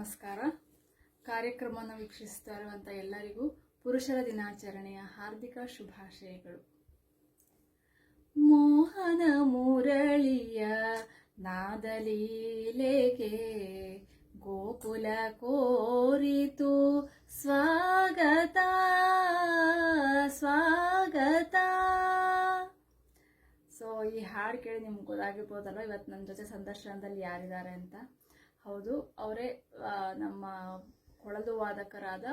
ನಮಸ್ಕಾರ. ಕಾರ್ಯಕ್ರಮವನ್ನು ವೀಕ್ಷಿಸ್ತಾ ಇರುವಂಥ ಎಲ್ಲರಿಗೂ ಪುರುಷರ ದಿನಾಚರಣೆಯ ಹಾರ್ದಿಕ ಶುಭಾಶಯಗಳು. ಮೋಹನ ಮುರಳಿಯ ನಾದಲೀಲೆಗೆ ಗೋಕುಲ ಕೋರಿತು ಸ್ವಾಗತ ಸ್ವಾಗತ. ಸೊ ಈ ಹಾಡು ಕೇಳಿ ನಿಮ್ಗೆ ಗೊತ್ತಾಗಿರ್ಬೋದಲ್ಲ ಇವತ್ತು ನನ್ನ ಜೊತೆ ಸಂದರ್ಶನದಲ್ಲಿ ಯಾರಿದ್ದಾರೆ ಅಂತ? ಹೌದು. ಅವರೇ ನಮ್ಮ ಕೊಳಲು ವಾದಕರಾದ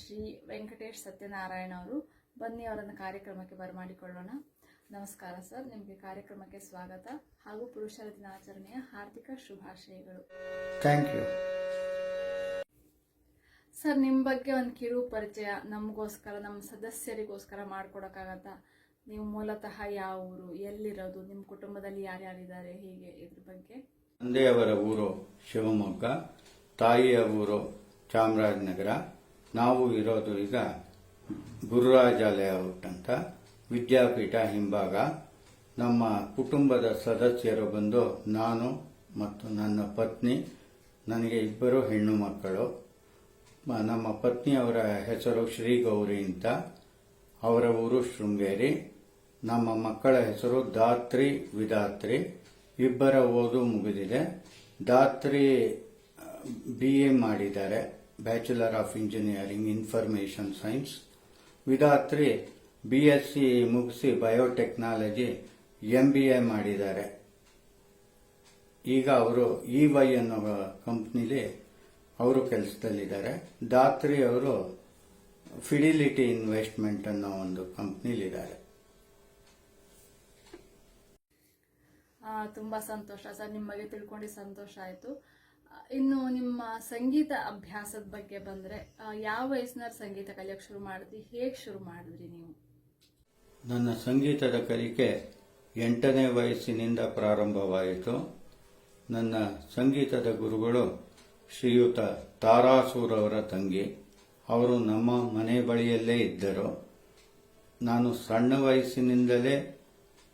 ಶ್ರೀ ವೆಂಕಟೇಶ್ ಸತ್ಯನಾರಾಯಣ ಅವರು ಬನ್ನಿ ಅವರನ್ನು ಕಾರ್ಯಕ್ರಮಕ್ಕೆ ಬರಮಾಡಿಕೊಳ್ಳೋಣ. ನಮಸ್ಕಾರ ಸರ್. ನಿಮಗೆ ಕಾರ್ಯಕ್ರಮಕ್ಕೆ ಸ್ವಾಗತ. ಹಾಗೂ ಪುರುಷರ ದಿನಾಚರಣೆಯ ಹಾರ್ದಿಕ ಶುಭಾಶಯಗಳು. Thank you. ಸರ್ ನಿಮ್ಮ ಬಗ್ಗೆ ಒಂದು ಕಿರು ಪರಿಚಯ. ನಮಗೋಸ್ಕರ ನಮ್ಮ ಸದಸ್ಯರಿಗೋಸ್ಕರ ಮಾಡ್ಕೊಡೋಕ್ಕಾಗತ್ತಾ? ನೀವು ಮೂಲತಃ ಯಾವ ಊರು ಎಲ್ಲಿರೋದು ನಿಮ್ಮ ಕುಟುಂಬದಲ್ಲಿ ಯಾರ್ಯಾರಿದ್ದಾರೆ ಹೀಗೆ ಇದ್ರ ಬಗ್ಗೆ? ತಂದೆಯವರ ಊರು ಶಿವಮೊಗ್ಗ, ತಾಯಿಯ ಊರು ಚಾಮರಾಜನಗರ. ನಾವು ಇರೋದು ಈಗ ಗುರುರಾಜ ಲೇಔಟ್ ಅಂತ ವಿದ್ಯಾಪೀಠ ಹಿಂಭಾಗ. ನಮ್ಮ ಕುಟುಂಬದ ಸದಸ್ಯರು ಬಂದು ನಾನು ಮತ್ತು ನನ್ನ ಪತ್ನಿ, ನನಗೆ ಇಬ್ಬರು ಹೆಣ್ಣು ಮಕ್ಕಳು. ನಮ್ಮ ಪತ್ನಿಯವರ ಹೆಸರು ಶ್ರೀ ಗೌರಿ ಅಂತ. ಅವರ ಊರು ಶೃಂಗೇರಿ. ನಮ್ಮ ಮಕ್ಕಳ ಹೆಸರು ದಾತ್ರಿ ವಿಧಾತ್ರಿ. ಇಬ್ಬರ ಓದು ಮುಗಿದಿದೆ. ದಾತ್ರಿ ಬಿ ಎ ಮಾಡಿದ್ದಾರೆ. Bachelor of engineering information science Vidhatri B S C ಮುಗಿಸಿ ಬಯೋಟೆಕ್ನಾಲಜಿ ಎಂ ಬಿ ಎ ಮಾಡಿದ್ದಾರೆ. ಈಗ ಅವರು ಇ ವೈ ಅನ್ನೋ ಕಂಪ್ನಿಲಿ ಅವರು ಕೆಲಸದಲ್ಲಿದ್ದಾರೆ. ದಾತ್ರಿ ಅವರು ಫಿಡಿಲಿಟಿ ಇನ್ವೆಸ್ಟ್ಮೆಂಟ್ ಅನ್ನೋ ಒಂದು ಕಂಪ್ನಿಲಿದ್ದಾರೆ ತುಂಬಾ ಸಂತೋಷ. ಸರ್ ನಿಮ್ಮ ಬಗ್ಗೆ ತಿಳ್ಕೊಂಡು ಸಂತೋಷ ಆಯಿತು. ಇನ್ನು ನಿಮ್ಮ ಸಂಗೀತ ಅಭ್ಯಾಸದ ಬಗ್ಗೆ ಬಂದರೆ ಯಾವ ವಯಸ್ಸಿನಲ್ಲಿ ಸಂಗೀತ ಕಲಿಯೋಕೆ ಶುರು ಮಾಡಿದ್ರಿ? ಹೇಗೆ ಶುರು ಮಾಡಿದ್ರಿ ನೀವು? ನನ್ನ ಸಂಗೀತದ ಕಲಿಕೆ ಎಂಟನೇ ವಯಸ್ಸಿನಿಂದ ಪ್ರಾರಂಭವಾಯಿತು. ನನ್ನ ಸಂಗೀತದ ಗುರುಗಳು ಶ್ರೀಯುತ ತಾರಾಸೂರವರ ತಂಗಿ. ಅವರು ನಮ್ಮ ಮನೆ ಬಳಿಯಲ್ಲೇ ಇದ್ದರು. ನಾನು ಸಣ್ಣ ವಯಸ್ಸಿನಿಂದಲೇ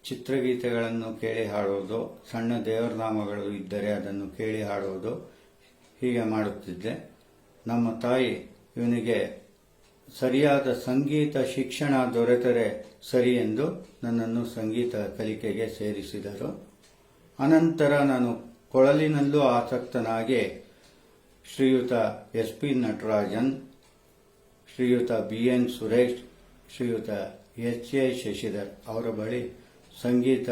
ಚಿತ್ರಗೀತೆಗಳನ್ನು ಕೇಳಿ ಹಾಡೋದು ಸಣ್ಣ ದೇವರನಾಮಗಳು ಇದ್ದರೆ ಅದನ್ನು ಕೇಳಿ ಹಾಡೋದು ಹೀಗೆ ಮಾಡುತ್ತಿದ್ದೆ. ನಮ್ಮ ತಾಯಿ ಇವನಿಗೆ, ಸರಿಯಾದ ಸಂಗೀತ ಶಿಕ್ಷಣ ದೊರೆತರೆ ಸರಿ ಎಂದು ನನ್ನನ್ನು ಸಂಗೀತ ಕಲಿಕೆಗೆ ಸೇರಿಸಿದರು. ಅನಂತರ ನಾನು ಕೊಳಲಿನಲ್ಲೂ ಆಸಕ್ತನಾಗಿ ಶ್ರೀಯುತ ಎಸ್ ಪಿ ನಟರಾಜನ್, ಶ್ರೀಯುತ ಬಿ ಎನ್ ಸುರೇಶ್, ಶ್ರೀಯುತ ಎಚ್ ಎ ಶಶಿಧರ್ ಅವರ ಬಳಿ ಸಂಗೀತ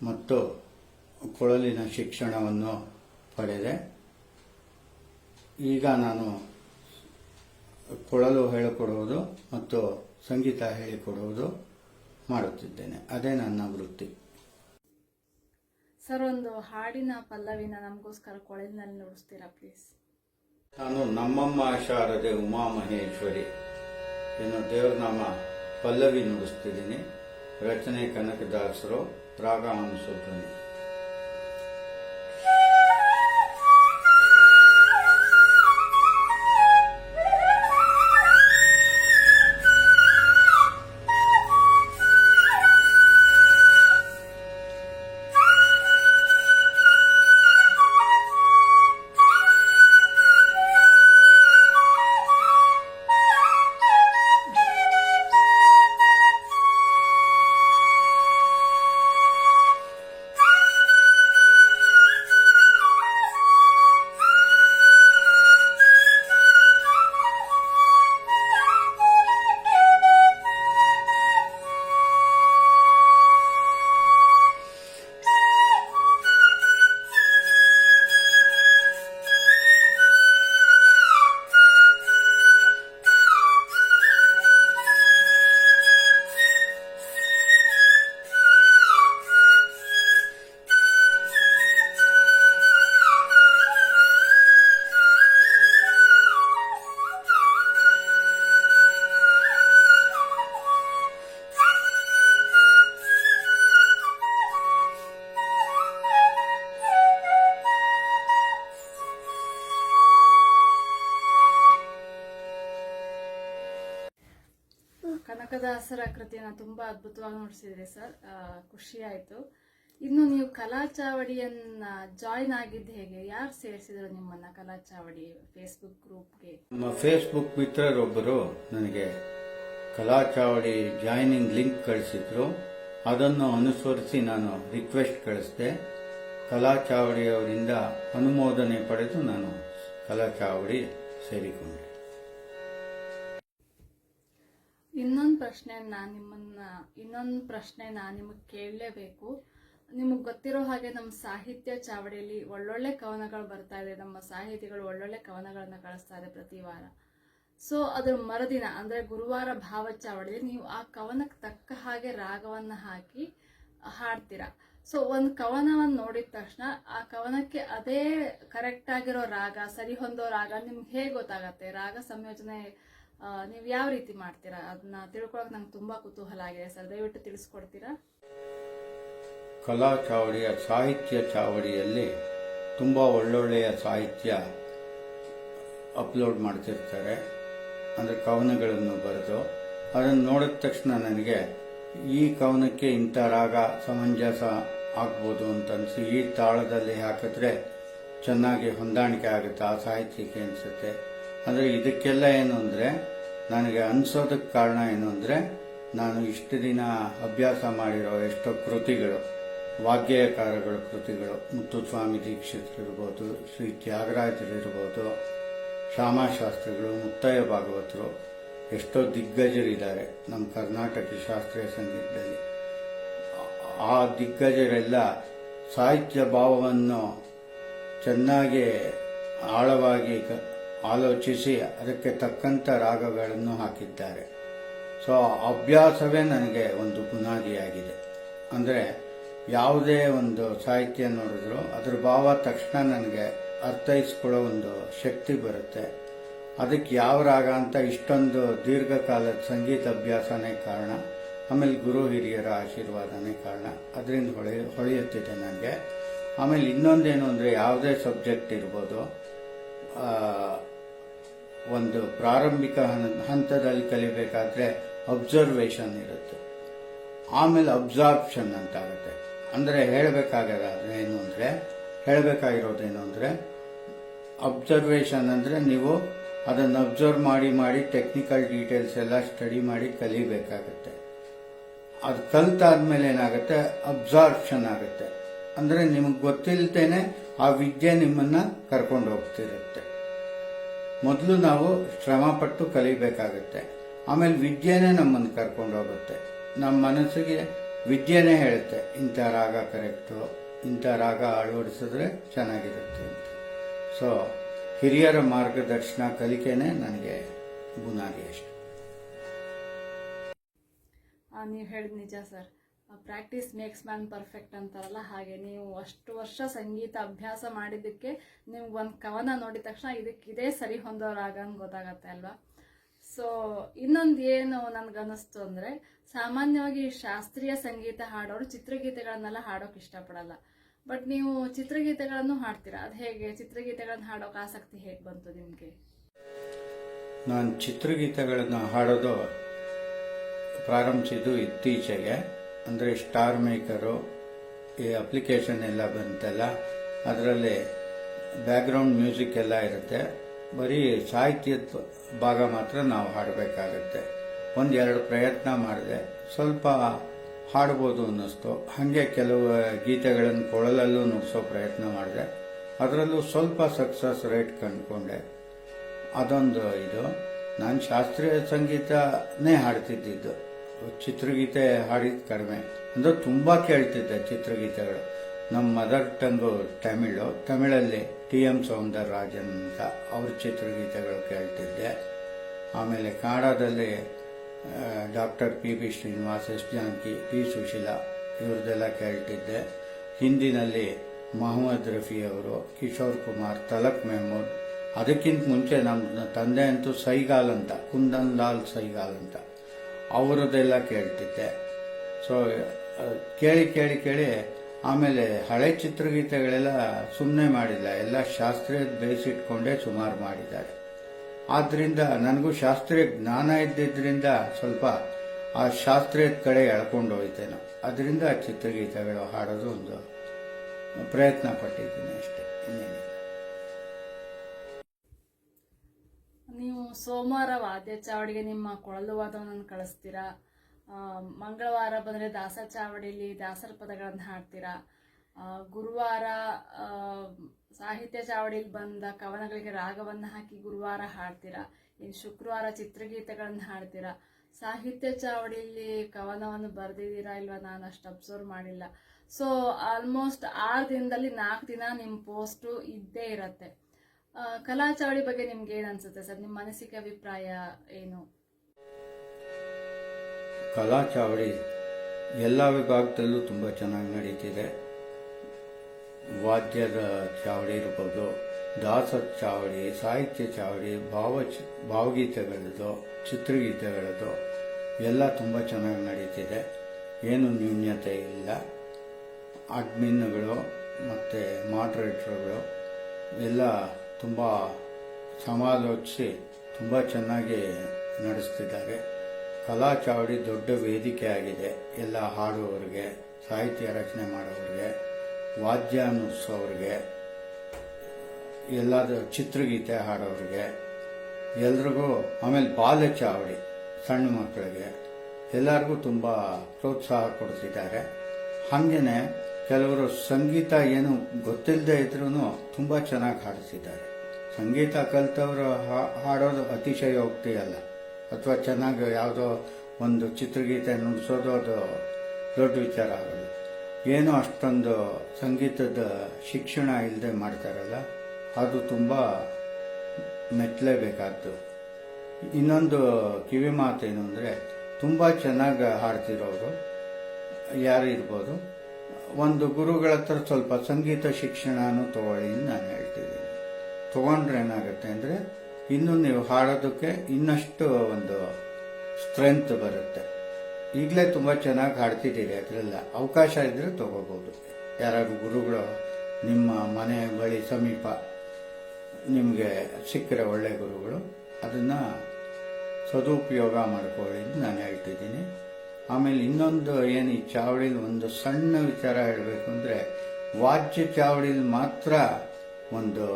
ಮತ್ತು ಕೊಳಲಿನ ಶಿಕ್ಷಣವನ್ನು ಪಡೆದೆ. ಈಗ ನಾನು ಕೊಳಲು ಹೇಳಿಕೊಡುವುದು ಮತ್ತು ಸಂಗೀತ ಹೇಳಿಕೊಡುವುದು ಮಾಡುತ್ತಿದ್ದೇನೆ. ಅದೇ ನನ್ನ ವೃತ್ತಿ. ಸರ್ ಒಂದು ಹಾಡಿನ ಪಲ್ಲವಿನ ನಮಗೋಸ್ಕರ ಕೊಳಲಿನಲ್ಲಿ ನುಡಿಸ್ತೀರಾ ಪ್ಲೀಸ್ ನಾನು ನಮ್ಮಮ್ಮ ಶಾರದೆ ಉಮಾಮಹೇಶ್ವರಿ ದೇವ್ರ ದೇವರನಾಮ ಪಲ್ಲವಿ ನುಡಿಸ್ತಿದ್ದೀನಿ. ರಚನೆ ಕನಕದಾಸರು ರಾಗ ಹಂಸಧ್ವನಿ ಕೃತಿಯನ್ನು ತುಂಬ ತುಂಬಾ ಅದ್ಭುತವಾಗಿ ನೋಡಿಸಿದ್ರಿ ಸರ್. ಖುಷಿ ಆಯಿತು. ಇನ್ನು ನೀವು ಕಲಾ ಚಾವಡಿಯನ್ನ ಜಾಯಿನ್ ಆಗಿದ್ದು ಹೇಗೆ? ಯಾರು ಸೇರಿಸಿದ್ರು ನಿಮ್ಮನ್ನ ಕಲಾ ಚಾವಡಿ ಫೇಸ್ಬುಕ್ ಗ್ರೂಪ್ಗೆ ನಮ್ಮ ಫೇಸ್ಬುಕ್ ಮಿತ್ರರೊಬ್ಬರು ನನಗೆ ಕಲಾ ಚಾವಡಿ ಜಾಯ್ನಿಂಗ್ ಲಿಂಕ್ ಕಳಿಸಿದ್ರು. ಅದನ್ನು ಅನುಸರಿಸಿ ನಾನು ರಿಕ್ವೆಸ್ಟ್ ಕಳಿಸಿದೆ. ಕಲಾ ಚಾವಡಿಯವರಿಂದ ಅನುಮೋದನೆ ಪಡೆದು ನಾನು ಕಲಾ ಚಾವಡಿ ಸೇರಿಕೊಂಡೆ. ಇನ್ನೊಂದು ಪ್ರಶ್ನೆ ನಾನು ನಿಮ್ಮನ್ನ, ಇನ್ನೊಂದು ಪ್ರಶ್ನೆ ನಾನು ನಿಮಗೆ ಕೇಳಲೇಬೇಕು. ನಿಮಗೆ ಗೊತ್ತಿರೋ ಹಾಗೆ ನಮ್ಮ ಸಾಹಿತ್ಯ ಚಾವಡಿಯಲ್ಲಿ ಒಳ್ಳೊಳ್ಳೆ ಕವನಗಳು ಬರ್ತಾ ಇದೆ. ನಮ್ಮ ಸಾಹಿತಿಗಳು ಒಳ್ಳೊಳ್ಳೆ ಕವನಗಳನ್ನ ಕಳಿಸ್ತಾ ಇದೆ ಪ್ರತಿ ವಾರ. ಸೊ ಅದ್ರ ಮರುದಿನ, ಅಂದ್ರೆ ಗುರುವಾರ ಭಾವ ಚಾವಡಿಯಲ್ಲಿ ನೀವು ಆ ಕವನಕ್ಕೆ ತಕ್ಕ ಹಾಗೆ ರಾಗವನ್ನ ಹಾಕಿ ಹಾಡ್ತೀರಾ. ಸೊ ಒಂದು ಕವನವನ್ನು ನೋಡಿದ ತಕ್ಷಣ ಆ ಕವನಕ್ಕೆ ಅದೇ ಕರೆಕ್ಟ್ ಆಗಿರೋ ರಾಗ ಸರಿ ಹೊಂದೋ ರಾಗ ನಿಮ್ಗೆ ಹೇಗೆ ಗೊತ್ತಾಗತ್ತೆ? ರಾಗ ಸಂಯೋಜನೆ ನೀವು ಯಾವ ರೀತಿ ಮಾಡ್ತೀರಾ? ಅದನ್ನ ತಿಳ್ಕೊಳಕ್ ನಂಗೆ ತುಂಬಾ ಕುತೂಹಲ ಆಗಿದೆ ಸರ್. ದಯವಿಟ್ಟು ತಿಳಿಸ್ಕೊಡ್ತೀರಾ? ಕಲಾ ಚಾವಡಿಯ ಸಾಹಿತ್ಯ ಚಾವಡಿಯಲ್ಲಿ ತುಂಬ ಒಳ್ಳೊಳ್ಳೆಯ ಸಾಹಿತ್ಯ ಅಪ್ಲೋಡ್ ಮಾಡ್ತಿರ್ತಾರೆ. ಅಂದರೆ ಕವನಗಳನ್ನು ಬರೆದು, ಅದನ್ನು ನೋಡಿದ ತಕ್ಷಣ ನನಗೆ ಈ ಕವನಕ್ಕೆ ಇಂಥ ರಾಗ ಸಮಂಜಸ ಆಗ್ಬೋದು ಅಂತ ಅನಿಸಿ ಈ ತಾಳದಲ್ಲಿ ಹಾಕಿದ್ರೆ ಚೆನ್ನಾಗಿ ಹೊಂದಾಣಿಕೆ ಆಗುತ್ತೆ, ಆ ಸಾಹಿತ್ಯಕ್ಕೆ ಅನಿಸುತ್ತೆ. ಅಂದರೆ ಇದಕ್ಕೆಲ್ಲ ಏನು ಅಂದರೆ, ನನಗೆ ಅನಿಸೋದಕ್ಕೆ ಕಾರಣ ಏನು ಅಂದರೆ, ನಾನು ಇಷ್ಟು ದಿನ ಅಭ್ಯಾಸ ಮಾಡಿರೋ ಎಷ್ಟೋ ಕೃತಿಗಳು ವಾಗ್ಗೇಯಕಾರಗಳ ಕೃತಿಗಳು, ಮುತ್ತುಸ್ವಾಮಿ ದೀಕ್ಷಿತರಿರ್ಬೋದು, ಶ್ರೀ ತ್ಯಾಗರಾಜರಿರ್ಬೋದು, ಶ್ಯಾಮಶಾಸ್ತ್ರಿಗಳು, ಮುತ್ತಯ್ಯ ಭಾಗವತರು, ಎಷ್ಟೋ ದಿಗ್ಗಜರಿದ್ದಾರೆ ನಮ್ಮ ಕರ್ನಾಟಕ ಶಾಸ್ತ್ರೀಯ ಸಂಗೀತದಲ್ಲಿ. ಆ ದಿಗ್ಗಜರೆಲ್ಲ ಸಾಹಿತ್ಯ ಭಾವವನ್ನು ಚೆನ್ನಾಗಿ ಆಳವಾಗಿ ಆಲೋಚಿಸಿ ಅದಕ್ಕೆ ತಕ್ಕಂಥ ರಾಗಗಳನ್ನು ಹಾಕಿದ್ದಾರೆ. ಸೊ ಅಭ್ಯಾಸವೇ ನನಗೆ ಒಂದು ಬುನಾದಿಯಾಗಿದೆ ಅಂದರೆ, ಯಾವುದೇ ಒಂದು ಸಾಹಿತ್ಯ ನೋಡಿದ್ರು ಅದ್ರ ಭಾವ ತಕ್ಷಣ ನನಗೆ ಅರ್ಥೈಸ್ಕೊಳ್ಳೋ ಒಂದು ಶಕ್ತಿ ಬರುತ್ತೆ. ಅದಕ್ಕೆ ಯಾವ ರಾಗ ಅಂತ ಇಷ್ಟೊಂದು ದೀರ್ಘಕಾಲದ ಸಂಗೀತ ಅಭ್ಯಾಸನೇ ಕಾರಣ, ಆಮೇಲೆ ಗುರು ಹಿರಿಯರ ಆಶೀರ್ವಾದನೇ ಕಾರಣ, ಅದರಿಂದ ಹೊಳೆ, ಹೊಳೆಯುತ್ತಿದೆ ನನಗೆ. ಆಮೇಲೆ ಇನ್ನೊಂದೇನು ಅಂದರೆ ಯಾವುದೇ ಸಬ್ಜೆಕ್ಟ್ ಇರ್ಬೋದು ಒಂದು ಪ್ರಾರಂಭಿಕ ಹಂತದಲ್ಲಿ ಕಲಿಬೇಕಾದ್ರೆ ಅಬ್ಸರ್ವೇಷನ್ ಇರುತ್ತೆ. ಆಮೇಲೆ ಅಬ್ಸಾರ್ಪ್ಷನ್ ಅಂತ ಆಗುತ್ತೆ ಅಂದರೆ ಏನು ಅಂದರೆ, ಹೇಳಬೇಕಾಗಿರೋದೇನು ಅಂದರೆ ಅಬ್ಸರ್ವೇಷನ್ ಅಂದರೆ ನೀವು ಅದನ್ನು ಅಬ್ಸರ್ವ್ ಮಾಡಿ ಮಾಡಿ ಟೆಕ್ನಿಕಲ್ ಡೀಟೇಲ್ಸ್ ಎಲ್ಲ ಸ್ಟಡಿ ಮಾಡಿ ಕಲಿಬೇಕಾಗುತ್ತೆ. ಅದು ಕಲ್ತಾದ್ಮೇಲೆ ಏನಾಗುತ್ತೆ ಅಬ್ಸಾರ್ಪ್ಷನ್ ಆಗುತ್ತೆ. ಅಂದರೆ ನಿಮಗೆ ಗೊತ್ತಿಲ್ದೇನೆ ಆ ವಿದ್ಯೆ ನಿಮ್ಮನ್ನ ಕರ್ಕೊಂಡು ಹೋಗ್ತಿರುತ್ತೆ ಮೊದಲು ನಾವು ಶ್ರಮಪಟ್ಟು ಕಲಿಬೇಕಾಗುತ್ತೆ. ಆಮೇಲೆ ವಿದ್ಯೆನೇ ನಮ್ಮನ್ನು ಕರ್ಕೊಂಡು ಹೋಗುತ್ತೆ. ನಮ್ಮ ಮನಸ್ಸಿಗೆ ವಿದ್ಯೆನೇ ಹೇಳುತ್ತೆ. ಇಂಥ ರಾಗ ಕರೆಕ್ಟು, ಇಂಥ ರಾಗ ಅಳವಡಿಸಿದ್ರೆ ಚೆನ್ನಾಗಿರುತ್ತೆ ಅಂತ. ಸೊ ಹಿರಿಯರ ಮಾರ್ಗದರ್ಶನ ಕಲಿಕೆನೇ ನನಗೆ ಬುನಾದಿ ಅಷ್ಟೆ. ನೀವು ಹೇಳಿದ ನಿಜ sir. Practice makes man perfect ಅಂತಾರಲ್ಲ, ಹಾಗೆ ನೀವು ಅಷ್ಟು ವರ್ಷ ಸಂಗೀತ ಅಭ್ಯಾಸ ಮಾಡಿದ್ದಕ್ಕೆ ನಿಮ್ಗೆ ಒಂದು ಕವನ ನೋಡಿದ ತಕ್ಷಣ ಇದಕ್ಕೆ ಇದೇ ಸರಿ ಹೊಂದೋ ರಾಗ ಅಂತ ಗೊತ್ತಾಗತ್ತೆ ಅಲ್ವಾ? ಸೊ ಇನ್ನೊಂದು ಏನು ನನ್ಗನ್ನಿಸ್ತು ಅಂದರೆ, ಸಾಮಾನ್ಯವಾಗಿ ಶಾಸ್ತ್ರೀಯ ಸಂಗೀತ ಹಾಡೋರು ಚಿತ್ರಗೀತೆಗಳನ್ನೆಲ್ಲ ಹಾಡೋಕೆ ಇಷ್ಟಪಡಲ್ಲ. ಬಟ್ ನೀವು ಚಿತ್ರಗೀತೆಗಳನ್ನು ಹಾಡ್ತೀರಾ? ಅದು ಹೇಗೆ? ಚಿತ್ರಗೀತೆಗಳನ್ನು ಹಾಡೋಕೆ ಆಸಕ್ತಿ ಹೇಗೆ ಬಂತು ನಿಮಗೆ? ನಾನು ಚಿತ್ರಗೀತೆಗಳನ್ನು ಹಾಡೋದು ಪ್ರಾರಂಭಿಸಿದ್ದು ಇತ್ತೀಚೆಗೆ. ಅಂದರೆ ಸ್ಟಾರ್ ಮೇಕರು, ಈ ಅಪ್ಲಿಕೇಶನ್ ಎಲ್ಲ ಬಂತಲ್ಲ, ಅದರಲ್ಲಿ ಬ್ಯಾಕ್ಗ್ರೌಂಡ್ ಮ್ಯೂಸಿಕ್ ಎಲ್ಲ ಇರುತ್ತೆ. ಬರೀ ಸಾಹಿತ್ಯದ ಭಾಗ ಮಾತ್ರ ನಾವು ಹಾಡಬೇಕಾಗತ್ತೆ. ಒಂದೆರಡು ಪ್ರಯತ್ನ ಮಾಡಿದೆ. ಸ್ವಲ್ಪ ಹಾಡ್ಬೋದು ಅನ್ನಿಸ್ತು. ಹಾಗೆ ಕೆಲವು ಗೀತೆಗಳನ್ನು ಕೊಳಲಲ್ಲೂ ನುಡಿಸೋ ಪ್ರಯತ್ನ ಮಾಡಿದೆ. ಅದರಲ್ಲೂ ಸ್ವಲ್ಪ ಸಕ್ಸಸ್ ರೇಟ್ ಕಂಡುಕೊಂಡೆ. ಅದೊಂದು ಇದು. ನಾನು ಶಾಸ್ತ್ರೀಯ ಸಂಗೀತನೇ ಹಾಡ್ತಿದ್ದಿದ್ದು. ಚಿತ್ರಗೀತೆ ಹಾಡಿದ ಕಡಿಮೆ. ಅಂದ್ರೆ ತುಂಬ ಕೇಳ್ತಿದ್ದೆ ಚಿತ್ರಗೀತೆಗಳು. ನಮ್ಮ ಮದರ್ ಟಂಗು ತಮಿಳು. ತಮಿಳಲ್ಲಿ ಟಿ ಎಂ ಸೌಂದರರಾಜನ್ ಅಂತ ಅವ್ರ ಚಿತ್ರಗೀತೆಗಳು ಕೇಳ್ತಿದ್ದೆ. ಆಮೇಲೆ ಕನ್ನಡದಲ್ಲಿ doctor P B Srinivas, S Janaki, P Susheela ಇವ್ರದ್ದೆಲ್ಲ ಕೇಳ್ತಿದ್ದೆ. ಹಿಂದಿನಲ್ಲಿ ಮೊಹಮ್ಮದ್ ರಫಿ ಅವರು, ಕಿಶೋರ್ ಕುಮಾರ್, ತಲಕ್ ಮೆಹಮೂದ್. ಅದಕ್ಕಿಂತ ಮುಂಚೆ ನಮ್ಮ ತಂದೆ ಅಂತೂ ಸೈಗಾಲ್ ಅಂತ, ಕುಂದನ್ ಲಾಲ್ ಸೈಗಾಲ್ ಅಂತ. ಅವರದ್ದೆಲ್ಲ ಕೇಳ್ತಿದ್ದೆ. ಸೊ ಕೇಳಿ ಕೇಳಿ ಕೇಳಿ ಆಮೇಲೆ ಹಳೆ ಚಿತ್ರಗೀತೆಗಳೆಲ್ಲ ಸುಮ್ಮನೆ ಮಾಡಿಲ್ಲ. ಎಲ್ಲ ಶಾಸ್ತ್ರೀಯ ಬೇಯಿಸಿಟ್ಕೊಂಡೇ ಸುಮಾರು ಮಾಡಿದ್ದಾರೆ. ಆದ್ದರಿಂದ ನನಗೂ ಶಾಸ್ತ್ರೀಯ ಜ್ಞಾನ ಇದ್ದಿದ್ದರಿಂದ ಸ್ವಲ್ಪ ಆ ಶಾಸ್ತ್ರೀಯದ ಕಡೆ ಎಳ್ಕೊಂಡು ಹೋಯ್ತೇನೆ. ಅದರಿಂದ ಚಿತ್ರಗೀತೆಗಳು ಹಾಡೋದು ಒಂದು ಪ್ರಯತ್ನ ಪಟ್ಟಿದ್ದೀನಿ ಅಷ್ಟೇ. ಇನ್ನೇನಿಲ್ಲ. ಸೋಮವಾರ ವಾದ್ಯ ಚಾವಡಿಗೆ ನಿಮ್ಮ ಕೊಳಲು ವಾದವನ್ನು ಕಳಿಸ್ತೀರಾ? ಮಂಗಳವಾರ ಬಂದರೆ ದಾಸ ಚಾವಡಿಯಲ್ಲಿ ದಾಸರ ಪದಗಳನ್ನು ಹಾಡ್ತೀರಾ? ಗುರುವಾರ ಸಾಹಿತ್ಯ ಚಾವಡಿಯಲ್ಲಿ ಬಂದ ಕವನಗಳಿಗೆ ರಾಗವನ್ನು ಹಾಕಿ ಗುರುವಾರ ಹಾಡ್ತೀರಾ? ಇನ್ನು ಶುಕ್ರವಾರ ಚಿತ್ರಗೀತೆಗಳನ್ನು ಹಾಡ್ತೀರಾ? ಸಾಹಿತ್ಯ ಚಾವಡಿಯಲ್ಲಿ ಕವನವನ್ನು ಬರೆದಿದ್ದೀರಾ ಇಲ್ವಾ? ನಾನು ಅಷ್ಟು ಅಬ್ಸರ್ವ್ ಮಾಡಿಲ್ಲ. ಸೊ ಆಲ್ಮೋಸ್ಟ್ ಆರು ದಿನದಲ್ಲಿ ನಾಲ್ಕು ದಿನ ನಿಮ್ಮ ಪೋಸ್ಟು ಇದ್ದೇ ಇರತ್ತೆ. ಕಲಾ ಚಾವಳಿ ಬಗ್ಗೆ ನಿಮ್ಗೆ ಏನ್ ಅನ್ಸುತ್ತೆ ಸರ್? ನಿಮ್ಮ ಮಾನಸಿಕ ಅಭಿಪ್ರಾಯ ಏನು? ಕಲಾ ಚಾವಳಿ ಎಲ್ಲ ವಿಭಾಗದಲ್ಲೂ ತುಂಬ ಚೆನ್ನಾಗಿ ನಡೀತಿದೆ. ವಾದ್ಯದ ಚಾವಳಿ ಇರ್ಬೋದು ದಾಸ ಚಾವಳಿ ಸಾಹಿತ್ಯ ಚಾವಳಿ ಭಾವ ಭಾವಗೀತೆಗಳದ್ದು, ಚಿತ್ರಗೀತೆಗಳದ್ದು ಎಲ್ಲ ತುಂಬ ಚೆನ್ನಾಗಿ ನಡೀತಿದೆ. ಏನು ನ್ಯೂನ್ಯತೆ ಇಲ್ಲ. ಅಡ್ಮಿನ್ಗಳು ಮತ್ತು ಮಾಡ್ರೇಟ್ರುಗಳು ಎಲ್ಲ ತುಂಬ ಸಮಾಲೋಚಿಸಿ ತುಂಬ ಚೆನ್ನಾಗಿ ನಡೆಸ್ತಿದ್ದಾರೆ. ಕಲಾ ಚಾವಡಿ ದೊಡ್ಡ ವೇದಿಕೆ ಆಗಿದೆ ಎಲ್ಲ ಹಾಡುವವರಿಗೆ, ಸಾಹಿತ್ಯ ರಚನೆ ಮಾಡೋವ್ರಿಗೆ ವಾದ್ಯ ಅನ್ನಿಸೋವ್ರಿಗೆ ಎಲ್ಲದ ಚಿತ್ರಗೀತೆ ಹಾಡೋರಿಗೆ ಎಲ್ರಿಗೂ ಆಮೇಲೆ ಬಾಲ್ಯ ಚಾವಡಿ ಸಣ್ಣ ಮಕ್ಕಳಿಗೆ ಎಲ್ಲರಿಗೂ ತುಂಬ ಪ್ರೋತ್ಸಾಹ ಕೊಡ್ತಿದ್ದಾರೆ. ಹಾಗೇನೆ ಕೆಲವರು ಸಂಗೀತ ಏನು ಗೊತ್ತಿಲ್ಲದೆ ಇದ್ರೂ ತುಂಬ ಚೆನ್ನಾಗಿ ಹಾಡ್ತಿದ್ದಾರೆ ಸಂಗೀತ ಕಲಿತವರು ಹಾಡೋದು ಅತಿಶಯೋಕ್ತಿ ಅಲ್ಲ. ಅಥವಾ ಚೆನ್ನಾಗಿ ಯಾವುದೋ ಒಂದು ಚಿತ್ರಗೀತೆ ನುಡಿಸೋದು ಅದು ದೊಡ್ಡ ವಿಚಾರ ಆಗಲ್ಲ ಏನೋ ಅಷ್ಟೊಂದು ಸಂಗೀತದ ಶಿಕ್ಷಣ ಇಲ್ಲದೆ ಮಾಡ್ತಾರಲ್ಲ, ಅದು ತುಂಬ ಮೆಚ್ಚಲೇಬೇಕಾದ್ದು. ಇನ್ನೊಂದು ಕಿವಿ ಮಾತೇನು ಅಂದರೆ, ತುಂಬ ಚೆನ್ನಾಗಿ ಹಾಡ್ತಿರೋರು ಯಾರು ಇರ್ಬೋದು, ಒಂದು ಗುರುಗಳ ಹತ್ರ ಸ್ವಲ್ಪ ಸಂಗೀತ ಶಿಕ್ಷಣನೂ ತಗೊಳ್ಳಿ ನಾನು ಹೇಳ್ತಿದ್ದೀನಿ. ತಗೊಂಡ್ರೆ ಏನಾಗುತ್ತೆ ಅಂದರೆ ಇನ್ನು ನೀವು ಹಾಡೋದಕ್ಕೆ ಇನ್ನಷ್ಟು ಒಂದು ಸ್ಟ್ರೆಂತ್ ಬರುತ್ತೆ. ಈಗಲೇ ತುಂಬ ಚೆನ್ನಾಗಿ ಹಾಡ್ತಿದ್ದೀರಿ ಅದರಲ್ಲ ಅವಕಾಶ ಇದ್ದರೆ ತೊಗೋಬೋದು. ಯಾರಾದ್ರು ಗುರುಗಳು ನಿಮ್ಮ ಮನೆ ಬಳಿ ಸಮೀಪ ನಿಮಗೆ ಸಿಕ್ಕರೆ ಒಳ್ಳೆ ಗುರುಗಳು, ಅದನ್ನು ಸದುಪಯೋಗ ಮಾಡ್ಕೊಳ್ಳಿ ಅಂತ ನಾನು ಹೇಳ್ತಿದ್ದೀನಿ. ಆಮೇಲೆ ಇನ್ನೊಂದು ಏನು ಈ ಚಾವಳಿ ಒಂದು ಸಣ್ಣ ವಿಚಾರ ಹೇಳಬೇಕು ಅಂದರೆ ವಾಜ್ಯ ಚಾವಳಿಲಿ ಮಾತ್ರ ಒಂದು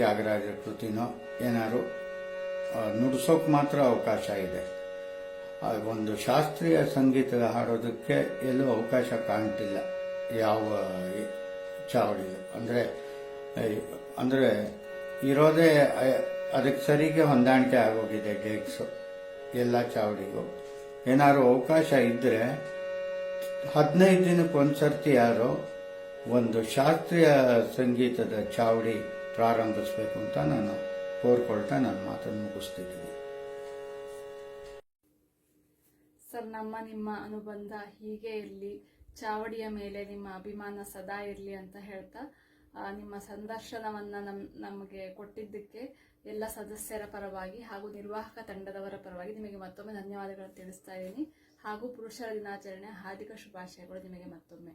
ತ್ಯಾಗರಾಜ ಕೃತಿನೋ ಏನಾದ್ರು ನುಡಿಸೋಕೆ ಮಾತ್ರ ಅವಕಾಶ ಇದೆ. ಒಂದು ಶಾಸ್ತ್ರೀಯ ಸಂಗೀತ ಹಾಡೋದಕ್ಕೆ ಎಲ್ಲೂ ಅವಕಾಶ ಕಾಣ್ತಿಲ್ಲ. ಯಾವ ಚಾವಡಿ ಅಂದರೆ ಅಂದರೆ, ಇರೋದೇ ಅದಕ್ಕೆ ಸರಿಗೆ ಹೊಂದಾಣಿಕೆ ಆಗೋಗಿದೆ ಡೇಟ್ಸು ಎಲ್ಲ ಚಾವಡಿಗೂ. ಏನಾದ್ರು ಅವಕಾಶ ಇದ್ದರೆ ಹದಿನೈದು ದಿನಕ್ಕೆ ಒಂದ್ಸರ್ತಿ ಯಾರೋ ಒಂದು ಶಾಸ್ತ್ರೀಯ ಸಂಗೀತದ ಚಾವಡಿ ಪ್ರಾರಂಭಿಸಬೇಕು ಅಂತ ನಾನು ಕೋರ್ಕೊಳ್ತಾ ನನ್ನ ಮಾತನ್ನು ಮುಗಿಸ್ತಿದ್ದೀನಿ. ಸರ್, ನಮ್ಮ ನಿಮ್ಮ ಅನುಬಂಧ ಹೀಗೆ ಇರಲಿ, ಚಾವಡಿಯ ಮೇಲೆ ನಿಮ್ಮ ಅಭಿಮಾನ ಸದಾ ಇರಲಿ ಅಂತ ಹೇಳ್ತಾ ನಿಮ್ಮ ಸಂದರ್ಶನವನ್ನ ನಮ್, ನಮಗೆ ಕೊಟ್ಟಿದ್ದಕ್ಕೆ ಎಲ್ಲ ಸದಸ್ಯರ ಪರವಾಗಿ ಹಾಗೂ ನಿರ್ವಾಹಕ ತಂಡದವರ ಪರವಾಗಿ ನಿಮಗೆ ಮತ್ತೊಮ್ಮೆ ಧನ್ಯವಾದಗಳನ್ನು ತಿಳಿಸ್ತಾ ಇದ್ದೀನಿ. ಹಾಗೂ ಪುರುಷರ ದಿನಾಚರಣೆ ಹಾರ್ದಿಕ ಶುಭಾಶಯಗಳು ನಿಮಗೆ ಮತ್ತೊಮ್ಮೆ.